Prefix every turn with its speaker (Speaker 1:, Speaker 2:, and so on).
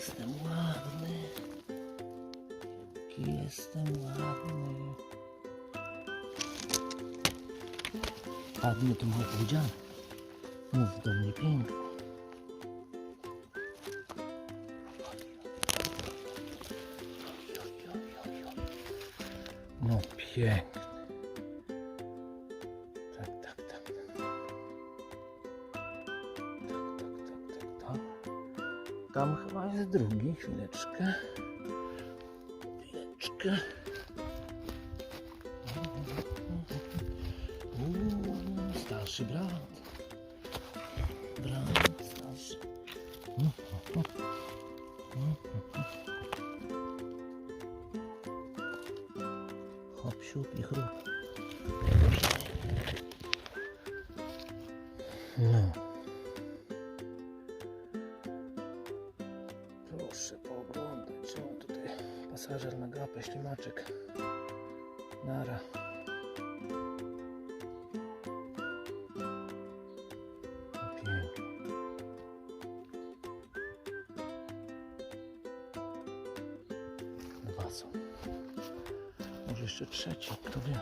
Speaker 1: jestem ładny. Jaki jestem ładny. Ładny to mało powiedziane. Mów do mnie pięknie. No piękny. Tam chyba jest drugi. Chwileczkę. Chwileczkę. Uuu, starszy brat. Brat starszy. Hop, siup i chrup. No. Pooglądać, co tutaj pasażer na gapę, ślimaczek. Nara. Dwa są. Może jeszcze trzeci, kto wie.